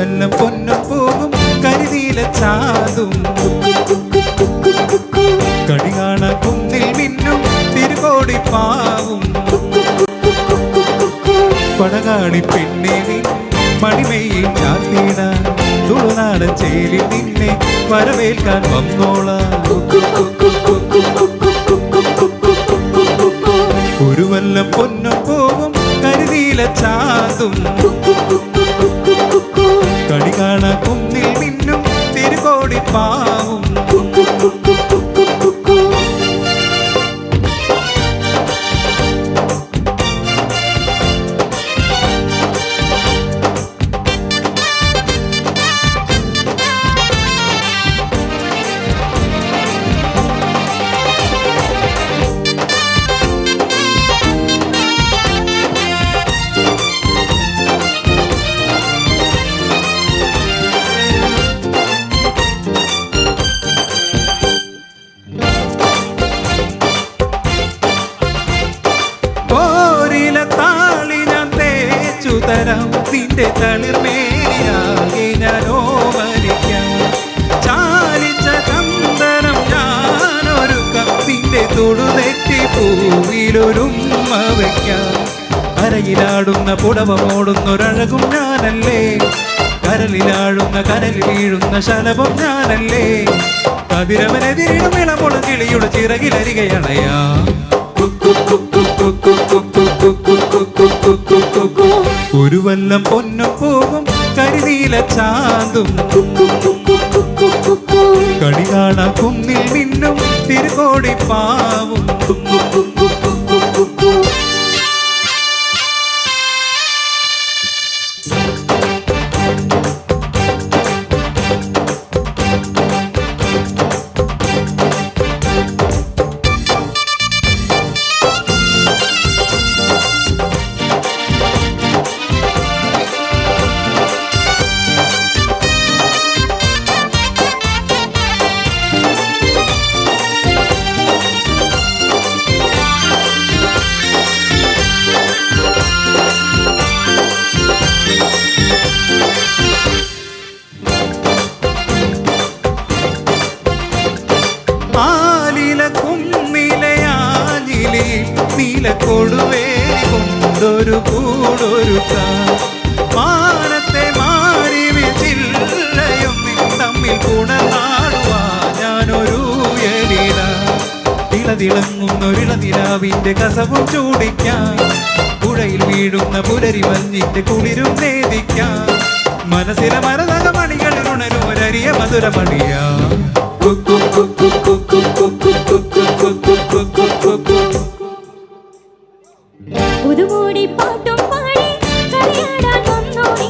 പൂവെല്ലാം പൊന്നും പോകും കരുതിയിലെ ചാതും. കടികാണ കുന്നിൽ മിന്നും തിരുകോടി പാവും. പടകാളി പെണ്ണെ മണിമയിൽ ചാത്തിട തുളുനാടൻ ചേലിൽ നിന്നെ വരവേൽക്കാൻ വന്നോളാം. കണി നിന്നും തിരുകോടിപ്പാ തരാം നിന്റെ തളിർമേനിയാകെ ഞാൻ ഓമനിക്കാം ചാലിച്ച ചന്ദനം ഞാനൊരു കത്തിന്റെ തൊടുതെറ്റി പൂവിലൊരുമ്മ വയ്ക്കാം കരയിലാടുന്ന പുടവമോടുന്നൊരഴകും ഞാനല്ലേ? കരലിലാഴുന്ന കരലിൽ വീഴുന്ന ശലഭം ഞാനല്ലേ? കതിരവനെതിരിടും ഇളമൊളു കിളിയുടെ ചിറകിലരികയണയാ ഒരു വല്ലം പൊന്നു പോകും കരുതിയില ചാന്തും. കണി കാണാ കുന്നിൽ നിന്നും തിരുകോടി പാവും നീല കൊടുവേരി കൊണ്ടൊരു കൂടൊരു മാനത്തെ മാറി ചില്ലയും തമ്മിൽ കുണനാടുവാ ഞാനൊരു എലിട കസവും ചൂടിക്കാൻ പുഴയിൽ വീഴുന്ന പുലരി മഞ്ഞിന്റെ കുളിരും നേദിക്കാൻ മനസ്സിലെ മരതക മണികളിൽ ഉണരും ഒരരിയ മധുരമണിയാ പുതുമോടി പാട്ടും പാടി കളിയാടാൻ വന്നോ നീ